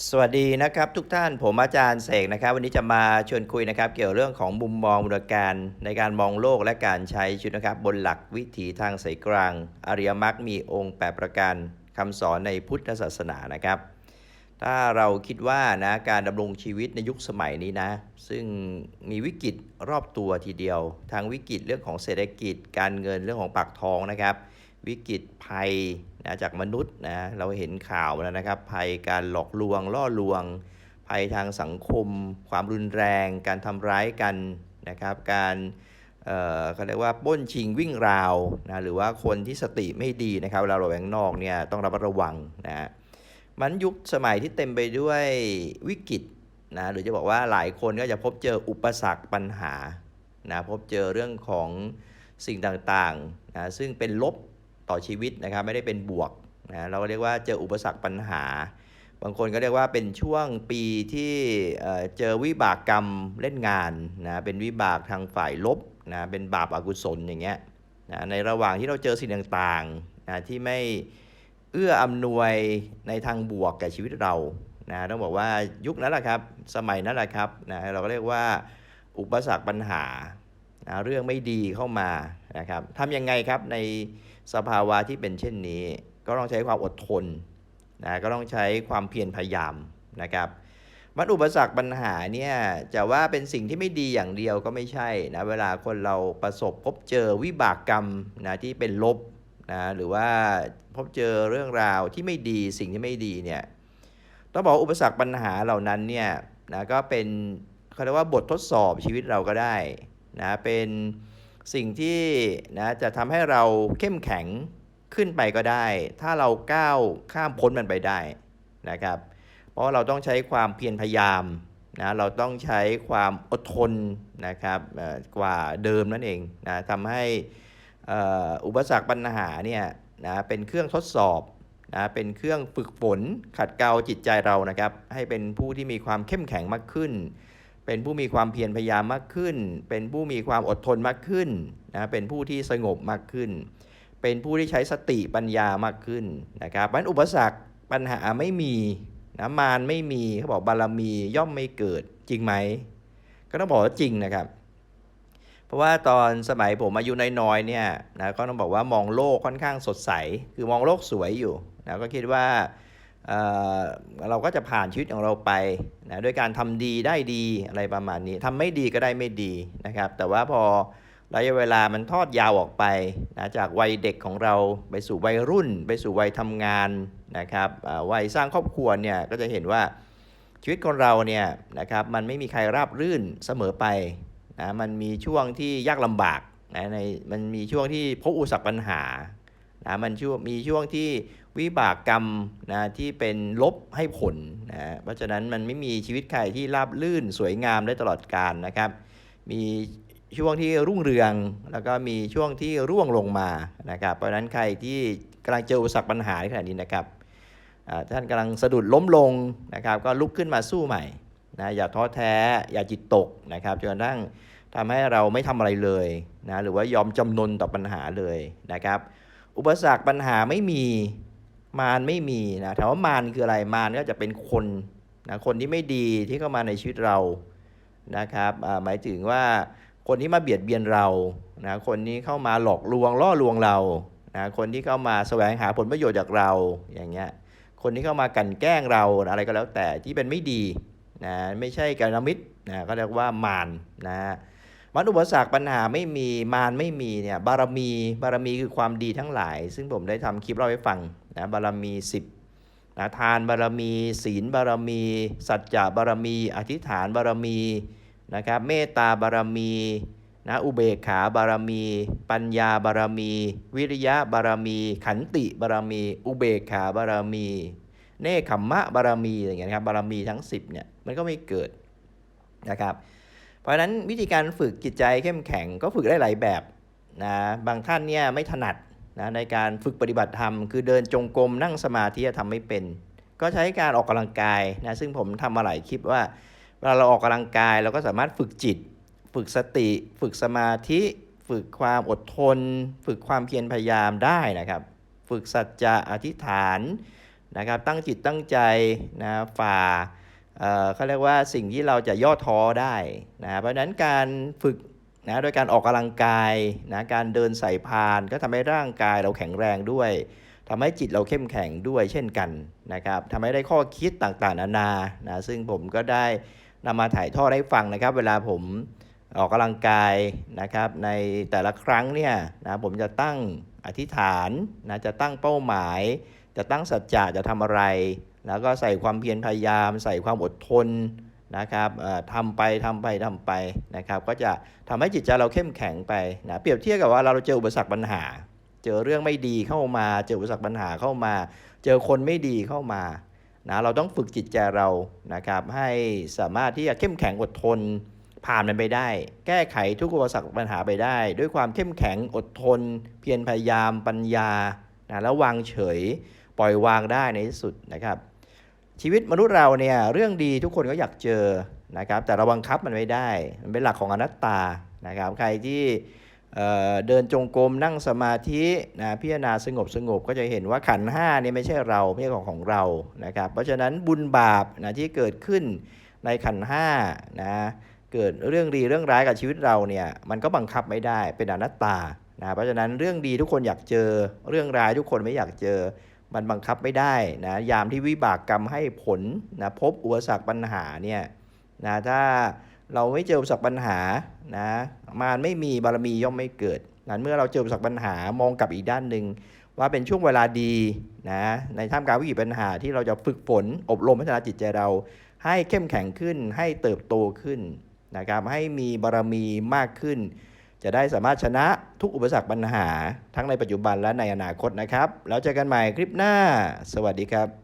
สวัสดีนะครับทุกท่านผมอาจารย์เสกนะครับ วันนี้จะมาชวนคุยนะครับ เกี่ยวเรื่องของมุมมองมูลการในการมองโลกและการใช้ชีวิตนะครับ บนหลักวิถีทางสายกลาง อริยมรรคมีองค์8ประการคำสอนในพุทธศาสนานะครับ ถ้าเราคิดว่านะการดำรงชีวิตในยุคสมัยนี้นะ ซึ่งมีวิกฤตรอบตัวทีเดียวทางวิกฤตเรื่องของเศรษฐกิจ การเงินเรื่องของปากท้องนะครับ วิกฤตภัยนะจากมนุษย์นะเราเห็นข่าวแล้วนะครับ ภัยการหลอกลวงล่อลวง ภัยทางสังคม ความรุนแรง การทำร้ายกันนะครับ การเอ่อเขาเรียกว่าป้นชิงวิ่งราวนะหรือว่าคนที่สติไม่ดีนะครับเวลาเราแหวงนอกเนี่ยต้องระมัดระวังนะมันยุคสมัยที่เต็มไปด้วยวิกฤตนะหรือจะบอกว่าหลายคนก็จะพบเจออุปสรรคปัญหานะพบเจอเรื่องของสิ่งต่างๆนะซึ่งเป็นลบ ต่อชีวิตนะครับไม่ได้เป็นบวกนะเราก็เรียกว่าเจออุปสรรคปัญหา บางคนก็เรียกว่าเป็นช่วงปีที่เจอวิบากกรรมเล่นงานนะเป็นวิบากทางฝ่ายลบนะเป็นบาปอากุศลอย่างเงี้ยนะในระหว่างที่เราเจอสิ่งต่างๆนะที่ไม่เอื้ออำนวยในทางบวกแก่ชีวิตเรานะต้องบอกว่ายุคนั้นแหละครับสมัยนั้นแหละครับนะเราก็เรียกว่าอุปสรรคปัญหานะเรื่องไม่ดีเข้ามา นะครับทำยังไงครับในสภาวะที่เป็นเช่นนี้ ก็ต้องใช้ความอดทนนะก็ต้องใช้ความเพียรพยายามนะครับมันอุปสรรคปัญหาเนี่ยจะว่าเป็นสิ่งที่ไม่ดีอย่างเดียวก็ไม่ใช่นะเวลาคนเราประสบพบเจอวิบากกรรมนะที่เป็นลบนะหรือว่าพบเจอเรื่องราวที่ไม่ดีสิ่งที่ไม่ดีเนี่ยต้องบอกอุปสรรคปัญหาเหล่านั้นเนี่ยนะก็เป็นเขาเรียกว่าบททดสอบชีวิตเราก็ได้นะเป็น สิ่งที่นะจะทำให้เราเข้มแข็งขึ้นไปก็ได้ ถ้าเราก้าวข้ามพ้นมันไปได้นะครับ เพราะเราต้องใช้ความเพียรพยายามนะเราต้องใช้ความอดทนนะครับกว่าเดิมนั่นเองนะทำให้อุปสรรคปัญหาเนี่ยนะเป็นเครื่องทดสอบนะเป็นเครื่องฝึกฝนขัดเกลาจิตใจเรานะครับ ให้เป็นผู้ที่มีความเข้มแข็งมากขึ้น เป็นผู้มีความเพียรพยายามมากขึ้น เป็นผู้มีความอดทนมากขึ้นนะเป็นผู้ที่สงบมากขึ้น เป็นผู้ที่ใช้สติปัญญามากขึ้นนะครับเพราะฉะนั้นอุปสรรคปัญหาไม่มีนะมารไม่มีเขาบอกบารมีย่อมไม่เกิดจริงไหม ก็ต้องบอกว่าจริงนะครับ เพราะว่าตอนสมัยผมอายุน้อยๆเนี่ยนะก็ต้องบอกว่ามองโลกค่อนข้างสดใส คือมองโลกสวยอยู่นะก็คิดว่า เอ่อเราก็จะผ่านชีวิตของเราไปนะด้วยการทำดีได้ดีอะไรประมาณนี้ทำไม่ดีก็ได้ไม่ดีนะครับ แต่ว่าพอระยะเวลามันทอดยาวออกไปนะจากวัยเด็กของเราไปสู่วัยรุ่น ไปสู่วัยทำงานนะครับอ่าวัยสร้างครอบครัวเนี่ยก็จะเห็นว่าชีวิตของเราเนี่ยนะครับมันไม่มีใครราบรื่นเสมอไปนะมันมีช่วงที่ยากลำบากนะในมันมีช่วงที่พบอุปสรรคปัญหานะมันช่วงมีช่วงที่ วิบากกรรมนะที่เป็นลบให้ผลนะเพราะฉะนั้นมันไม่มีชีวิตใครที่ราบลื่นสวยงามได้ตลอดกาลนะครับ มีช่วงที่รุ่งเรือง แล้วก็มีช่วงที่ร่วงลงมานะครับ เพราะฉะนั้นใครที่กำลังเจออุปสรรคปัญหาในขณะนี้นะครับท่านกำลังสะดุดล้มลงนะครับ ก็ลุกขึ้นมาสู้ใหม่นะอย่าท้อแท้อย่าจิตตกนะครับจนกระทั่งทำให้เราไม่ทำอะไรเลยนะหรือว่ายอมจำนนต่อปัญหาเลยนะครับ อุปสรรคปัญหาไม่มี มารไม่มีนะถามว่ามารคืออะไรมารก็จะเป็นคนนะคนที่ไม่ดีที่เข้ามาในชีวิตเรานะครับอ่าหมายถึงว่าคนที่มาเบียดเบียนเรานะคนนี้เข้ามาหลอกลวงล่อลวงเรานะคนที่เข้ามาแสวงหาผลประโยชน์จากเราอย่างเงี้ยคนที่เข้ามากันแกล้งเราอะไรก็แล้วแต่ที่เป็นไม่ดีนะไม่ใช่กัลยาณมิตรนะก็เรียกว่ามารนะ มันอุปสรรคปัญหาไม่มีมารไม่มีเนี่ยบารมีบารมีคือความดีทั้งหลาย ซึ่งผมได้ทำคลิปเล่าให้ฟังนะบารมี10นะทานบารมี ศีลบารมี สัจจะบารมี อธิษฐานบารมีนะครับเมตตาบารมีนะอุเบกขาบารมี ปัญญาบารมี วิริยะบารมี ขันติบารมี อุเบกขาบารมี เนคขมมะบารมีอะไรอย่างเงี้ยครับบารมีทั้ง 10เนี่ยมันก็ไม่เกิดนะครับ เพราะฉะนั้นวิธีการฝึกจิตใจเข้มแข็งก็ฝึกได้หลายแบบนะบางท่านเนี่ยไม่ถนัดนะในการฝึกปฏิบัติธรรม คือเดินจงกรมนั่งสมาธิทำไม่เป็น ก็ใช้การออกกำลังกายนะซึ่งผมทำมาหลายคลิปว่าเวลาเราออกกำลังกายเราก็สามารถฝึกจิต ฝึกสติ ฝึกสมาธิ ฝึกความอดทน ฝึกความเพียรพยายามได้นะครับ ฝึกสัจจะอธิษฐานนะครับตั้งจิตตั้งใจนะฝ่า เขาเรียกว่าสิ่งที่เราจะย่อท้อได้นะเพราะฉะนั้นการฝึกนะโดยการออกกำลังกายนะการเดินใส่พานก็ทำให้ร่างกายเราแข็งแรงด้วยทำให้จิตเราเข้มแข็งด้วยเช่นกันนะครับทำให้ได้ข้อคิดต่างๆนานานะซึ่งผมก็ได้นำมาถ่ายทอดให้ฟังนะครับ เวลาผมออกกำลังกายนะครับ ในแต่ละครั้งเนี่ยนะผมจะตั้งอธิษฐานนะจะตั้งเป้าหมาย จะตั้งสัจจะจะทำอะไร แล้วก็ใส่ความเพียรพยายาม ใส่ความอดทนนะครับทำไปทำไปทำไปนะครับ ก็จะทำให้จิตใจเราเข้มแข็งไปนะเปรียบเทียบกับว่าเราเจออุปสรรคปัญหา เจอเรื่องไม่ดีเข้ามา เจออุปสรรคปัญหาเข้ามา เจอคนไม่ดีเข้ามานะเราต้องฝึกจิตใจเรานะครับให้สามารถที่จะเข้มแข็งอดทนผ่านมันไปได้ แก้ไขทุกอุปสรรคปัญหาไปได้ ด้วยความเข้มแข็งอดทน เพียรพยายามปัญญานะแล้ววางเฉยปล่อยวางได้ในที่สุดนะครับ ชีวิตมนุษย์เราเนี่ยเรื่องดีทุกคนก็อยากเจอนะครับแต่เราบังคับมันไม่ได้ มันเป็นหลักของอนัตตานะครับใครที่เเดินจงกรมนั่งสมาธินะพิจารณาสงบสงบก็จะเห็นว่าขันห้าเนี่ยไม่ใช่เราไม่ใช่ของของเรานะครับเพราะฉะนั้นบุญบาปนะที่เกิดขึ้นในขันห้านะเกิดเรื่องดีเรื่องร้ายกับชีวิตเราเนี่ยมันก็บังคับไม่ได้เป็นอนัตตานะเพราะฉะนั้นเรื่องดีทุกคนอยากเจอเรื่องร้ายทุกคนไม่อยากเจอ มันบังคับไม่ได้นะยามที่วิบากกรรมให้ผลนะพบอุปสรรคปัญหาเนี่ยนะถ้าเราไม่เจออุปสรรคปัญหานะมารไม่มีบารมีย่อมไม่เกิดนั้นเมื่อเราเจออุปสรรคปัญหามองกลับอีกด้านหนึ่งว่าเป็นช่วงเวลาดีนะในท่ามกลางวิกฤตปัญหาที่เราจะฝึกฝนอบรมพัฒนาจิตใจเรา ให้เข้มแข็งขึ้นให้เติบโตขึ้นนะครับให้มีบารมีมากขึ้น จะได้สามารถชนะทุกอุปสรรคปัญหา ทั้งในปัจจุบันและในอนาคตนะครับ แล้วเจอกันใหม่คลิปหน้า สวัสดีครับ